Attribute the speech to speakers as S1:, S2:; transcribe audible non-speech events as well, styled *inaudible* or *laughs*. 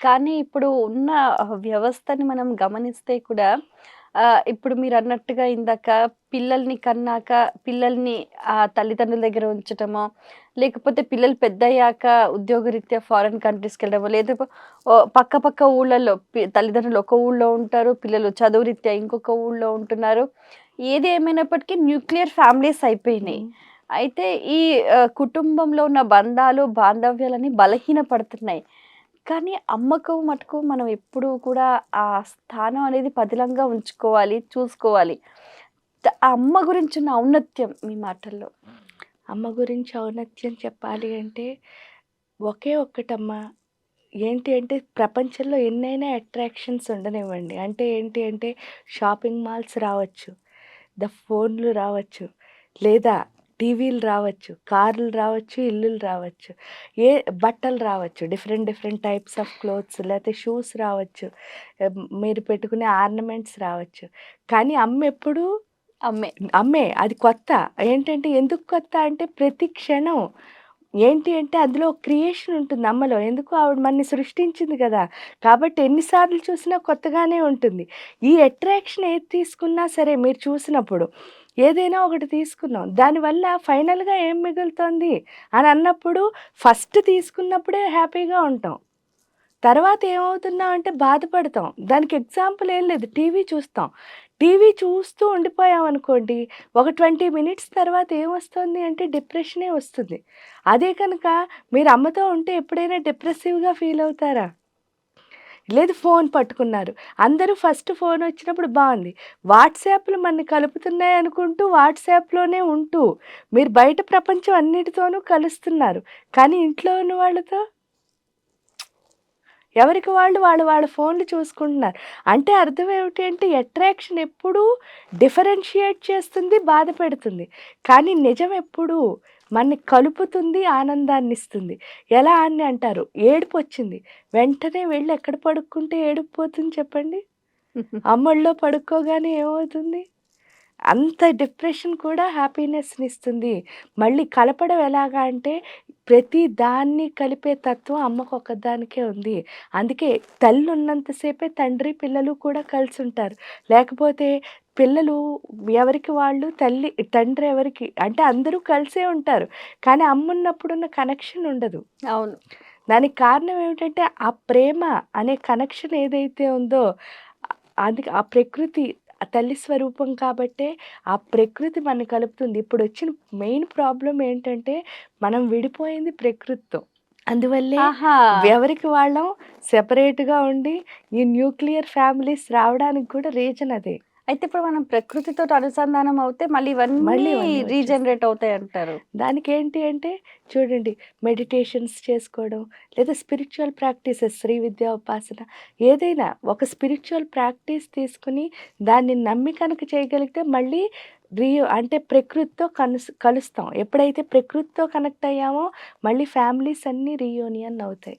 S1: కానీ ఇప్పుడు ఉన్న వ్యవస్థని మనం గమనిస్తే కూడా ఇప్పుడు మీరన్నట్టుగా ఇందాక పిల్లల్ని కన్నాక పిల్లల్ని ఆహ్, తల్లిదండ్రుల దగ్గర ఉంచటమో, లేకపోతే పిల్లలు పెద్దయ్యాక ఉద్యోగరీత్యా ఫారిన్ కంట్రీస్‌కెళ్ళడమో, లేదా ఓహ్, పక్క పక్క ఊళ్ళల్లో పి తల్లిదండ్రులు ఒక ఊళ్ళో ఉంటారు. పిల్లలు చదువు రీత్యా ఇంకొక ఊళ్ళో ఉంటున్నారు. ఏది ఏమైనప్పటికీ న్యూక్లియర్ ఫ్యామిలీస్ అయిపోయినాయి. అయితే ఈ కుటుంబంలో ఉన్న బంధాలు, బాంధవ్యాలన్నీ బలహీనపడుతున్నాయి. కానీ అమ్మకు మటుకు మనం ఎప్పుడూ కూడా ఆ స్థానం అనేది పదిలంగా ఉంచుకోవాలి, చూసుకోవాలి. ఆ అమ్మ గురించి ఉన్న ఔన్నత్యం మీ మాటల్లో?
S2: అమ్మ గురించి ఔన్నత్యం చెప్పాలి అంటే, ఒకే ఒక్కటమ్మా. ఏంటి అంటే ప్రపంచంలో ఎన్నైనా అట్రాక్షన్స్ ఉండనివ్వండి. అంటే ఏంటి అంటే షాపింగ్ మాల్స్ రావచ్చు, ద ఫోన్‌లు రావచ్చు, లేదా టీవీలు రావచ్చు, కార్లు రావచ్చు, ఇల్లులు రావచ్చు, ఏ బట్టలు రావచ్చు. Different different types of clothes లేతే షూస్ రావచ్చు. మీరు పెట్టుకునే ఆర్నమెంట్స్ రావచ్చు. కానీ అమ్మెప్పుడూ
S1: అమ్మే.
S2: అమ్మే. అది కొత్త. ఏంటంటే ఎందుకు కొత్త అంటే ప్రతి క్షణం ఏంటి అంటే అందులో క్రియేషన్ ఉంటుంది అమ్మలో. ఎందుకు ఆవిడ మనని సృష్టించింది గదా! కాబట్టి ఎన్ని సార్లు చూసినా కొత్తగానే ఉంటుంది. ఈ అట్రాక్షన్ ఏది తీసుకున్నా సరే మీరు చూసినప్పుడు, ఏదైనా ఒకటి తీసుకున్నాం. దానివల్ల ఫైనల్‌గా ఏం మిగులుతోంది అని అన్నప్పుడు ఫస్ట్ తీసుకున్నప్పుడే హ్యాపీగా ఉంటాం. తర్వాత ఏమవుతున్నాం అంటే బాధపడతాం. దానికి ఎగ్జాంపుల్ ఏం లేదు. టీవీ చూస్తాం. టీవీ చూస్తూ ఉండిపోయామనుకోండి, ఒక 20 మినిట్స్ తర్వాత ఏమొస్తుంది అంటే డిప్రెషనే వస్తుంది. అదే కనుక మీరు అమ్మతో ఉంటే ఎప్పుడైనా డిప్రెసివ్‌గా ఫీల్ అవుతారా? లేదు ఫోన్ పట్టుకున్నారు. అందరూ ఫస్ట్ ఫోన్ వచ్చినప్పుడు బాగుంది వాట్సాప్‌లు మన కలుపుతున్నాయి అనుకుంటూ వాట్సాప్‌లోనే ఉంటూ, మీరు బయట ప్రపంచం అన్నిటితోనూ కలుస్తున్నారు. కానీ ఇంట్లో ఉన్న వాళ్ళతో? ఎవరికి వాళ్ళు, వాళ్ళు వాళ్ళ ఫోన్‌లు చూసుకుంటున్నారు. అంటే అర్థం ఏమిటి అంటే అట్రాక్షన్ ఎప్పుడూ డిఫరెన్షియేట్ చేస్తుంది, బాధ పెడుతుంది. కానీ నిజం ఎప్పుడూ మనని కలుపుతుంది, ఆనందాన్నిస్తుంది. ఎలా అని అంటారు, ఏడుపొచ్చింది. వెంటనే వెళ్ళి ఎక్కడ పడుక్కుంటే ఏడుపు పోతుంది చెప్పండి? *laughs* అమ్మొళ్ళో పడుక్కోగానే ఏమవుతుంది? అంత డిప్రెషన్ కూడా హ్యాపీనెస్‌నిస్తుంది. మళ్ళీ కలపడం ఎలాగా అంటే ప్రతి దాన్ని కలిపే తత్వం అమ్మకొక్కదానికే ఉంది. అందుకే తల్లి ఉన్నంత సేపే తండ్రి, పిల్లలు కూడా కలిసుంటారు. లేకపోతే పిల్లలు ఎవరికి వాళ్ళు తల్లి తండ్రి ఎవరికి అంటే అందరూ కలిసే ఉంటారు. కానీ అమ్మున్నప్పుడున్న కనెక్షన్ ఉండదు.
S1: అవును.
S2: దానికి కారణం ఏమిటంటే ఆ ప్రేమ అనే కనెక్షన్ ఏదైతే ఉందో అది ఆ ప్రకృతి ఆ తల్లి స్వరూపం కాబట్టే ఆ ప్రకృతి మనని కలుపుతుంది. ఇప్పుడొచ్చిన మెయిన్ ప్రాబ్లమ్ ఏంటంటే మనం విడిపోయింది ప్రకృతితో. అందువల్లే! ఎవరికి వాళ్ళం సెపరేట్‌గా ఉండి ఈ న్యూక్లియర్ ఫ్యామిలీస్ రావడానికి కూడా రీజన్ అదే.
S1: అయితే ఇప్పుడు మనం ప్రకృతితోటి అనుసంధానం అవుతే మళ్ళీ ఇవన్నీ
S2: మళ్ళీ ఇవన్నీ వచ్చేస్తాయి.
S1: రీజనరేట్ అవుతాయంటారు.
S2: దానికేంటి అంటే చూడండి మెడిటేషన్స్ చేసుకోవడం, లేదా స్పిరిచ్యువల్ ప్రాక్టీసెస్ శ్రీ విద్యా ఉపాసన ఏదైనా ఒక స్పిరిచ్యువల్ ప్రాక్టీస్ తీసుకొని దాన్ని నమ్మి కనుక చేయగలిగితే మళ్ళీ రీ అంటే ప్రకృతితో కనుస్ కలుస్తాం. ఎప్పుడైతే ప్రకృతితో కనెక్ట్ అయ్యామో మళ్ళీ ఫ్యామిలీస్ అన్నీ రీయూనియన్ అవుతాయి.